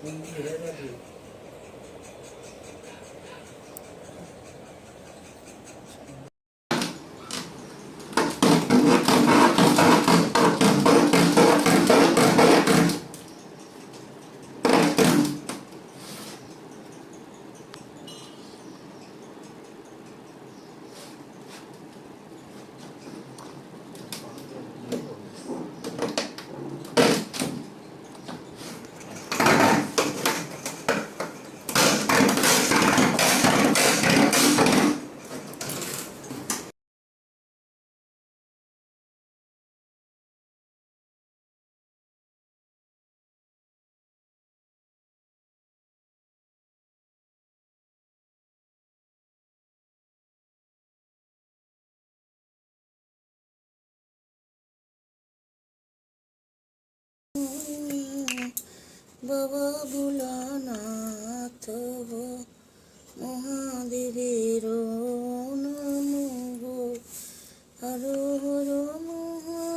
When we. বাবা ভোলানাথ মহাদেবের নম গো। হর হর মহাদেবের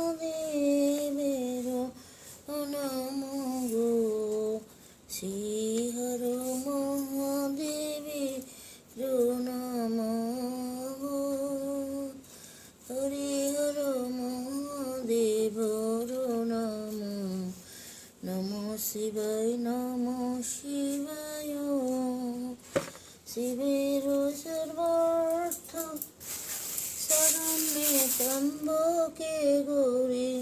নম শিবায় নম শিবায়। শিবের সর্বার্থ শরণে ত্রম্বকে গৌরী।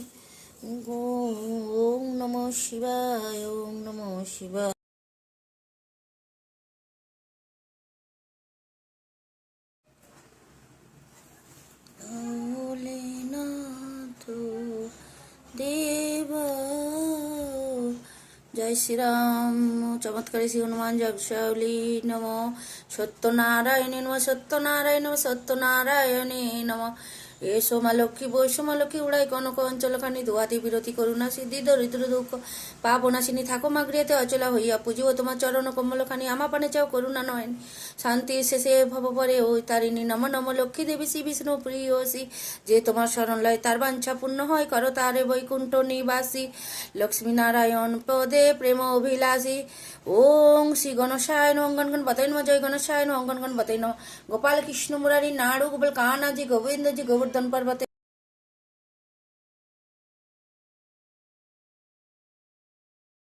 ওম নম শিবায় ওম নম জয় শ্রীরাম চমৎকারী শ্রী হনুমান জগশালী নম। সত্যনারায়ণে নম সত্যনারায়ণ সত্যনারায়ণে নম। এসো মা লক্ষ্মী বৈশ্য মা লক্ষ্মী উড়াই কনক অঞ্চলখানি দুয়াতি বিরতি করুণা সিদ্ধি, দরিদ্র দুঃখ। পাপনাশিনী থাকো মা গৃহতে অচলা হইয়া পুজিব তোমার চরণ কমলখানি আমা পানে চাও করুণা নয়ন। শান্তির শেষে ভব পরে ওই তারিণী নম নম লক্ষ্মী দেবী শ্রী বিষ্ণু প্রিয় প্রিয়সী যে তোমার শরণ লয়, তার বাঞ্ছা পূর্ণ হয়, করো তারে বৈকুণ্ঠ নিবাসী। লক্ষ্মী নারায়ণ পদে প্রেম অভিলাষী। ওং শ্রী গণসায় নম গণ গণ, বতাই নম, জয় গণসায় নম গণ গণ, বতাই নম। গোপাল কৃষ্ণ মুরারি, নাড়ু গোপাল কানাজি, গোবিন্দজি গোবর্ধন পর্বতে